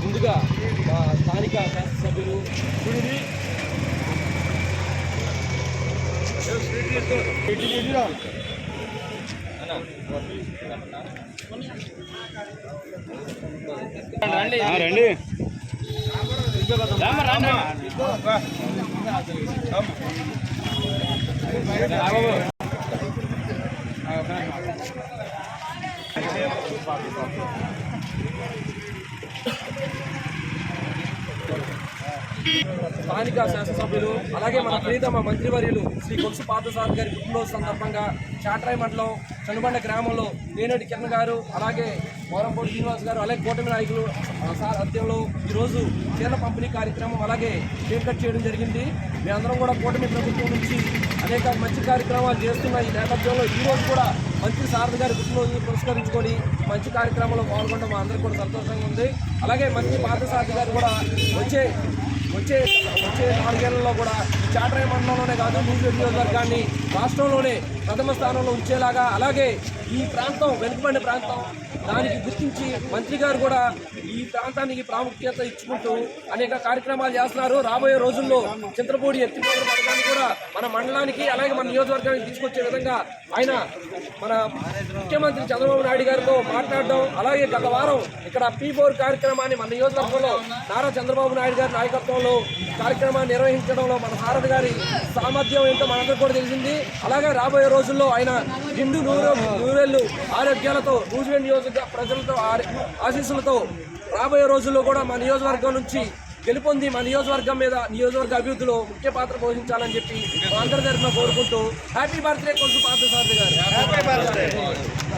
ముందుగా మా స్థానిక శాసనసభ్యులు రండి. రండి. స్థానిక శాసనసభ్యులు అలాగే మన ప్రీతమ మంత్రివర్యులు శ్రీ కొలుసు పార్థసారథి గారి పుట్టినరోజు సందర్భంగా చాట్రాయ్ మండలం చనుబండ గ్రామంలో నేనేటి కిరణ్ గారు అలాగే మోరంపూడి శ్రీనివాస్ గారు అలాగే కూటమి నాయకులు సార్ అధ్యయంలో ఈరోజు చీరల పంపిణీ కార్యక్రమం అలాగే కేక్ కట్ చేయడం జరిగింది. మేమందరం కూడా కూటమి ప్రభుత్వం నుంచి అనేక మంచి కార్యక్రమాలు చేస్తున్న ఈ నేపథ్యంలో ఈరోజు కూడా మంత్రి సారథి గారి పుట్టినరోజు పురస్కరించుకొని మంచి కార్యక్రమంలో పాల్గొనడం మా అందరికీ కూడా సంతోషంగా ఉంది. అలాగే మంత్రి పార్థసారథి గారు కూడా వచ్చే వచ్చే వచ్చే నాలుగేళ్ళలో కూడా చాటరాయ మండలంలోనే కాదు నూజివీడు నియోజకవర్గాన్ని రాష్ట్రంలోనే ప్రథమ స్థానంలో ఉంచేలాగా అలాగే ఈ ప్రాంతం వెనుకబడిన ప్రాంతం దానికి గుర్తించి మంత్రి గారు కూడా ఈ ప్రాంతానికి ప్రాముఖ్యత ఇచ్చుకుంటూ అనేక కార్యక్రమాలు చేస్తున్నారు. రాబోయే రోజుల్లో చింతలపూడి ఎత్తిపోయిన పథకాన్ని కూడా మన మండలానికి అలాగే మన నియోజకవర్గానికి తీసుకొచ్చే విధంగా ఆయన మన ముఖ్యమంత్రి చంద్రబాబు నాయుడు గారితో మాట్లాడడం అలాగే గత వారం ఇక్కడ పీ ఫోర్ కార్యక్రమాన్ని మన నియోజకవర్గంలో నారా చంద్రబాబు నాయుడు గారి నాయకత్వంలో కార్యక్రమాన్ని నిర్వహించడంలో మన సారథి గారి సామర్థ్యం ఏంటో మనందరికీ కూడా తెలిసింది. అలాగే రాబోయే రోజుల్లో ఆయన నిండు నూరు నూరేళ్ళు ఆరోగ్యాలతో నూజివేడ్ నియోజక ప్రజలతో ఆశీస్సులతో రాబోయే రోజుల్లో కూడా మా నియోజకవర్గం నుంచి గెలుపొంది మా నియోజకవర్గం మీద నియోజకవర్గ అభివృద్ధిలో ముఖ్య పాత్ర పోషించాలని చెప్పి మా అందరి తరఫున కోరుకుంటూ హ్యాపీ బర్త్డే కొంచెం పాత్ర సారథి గారు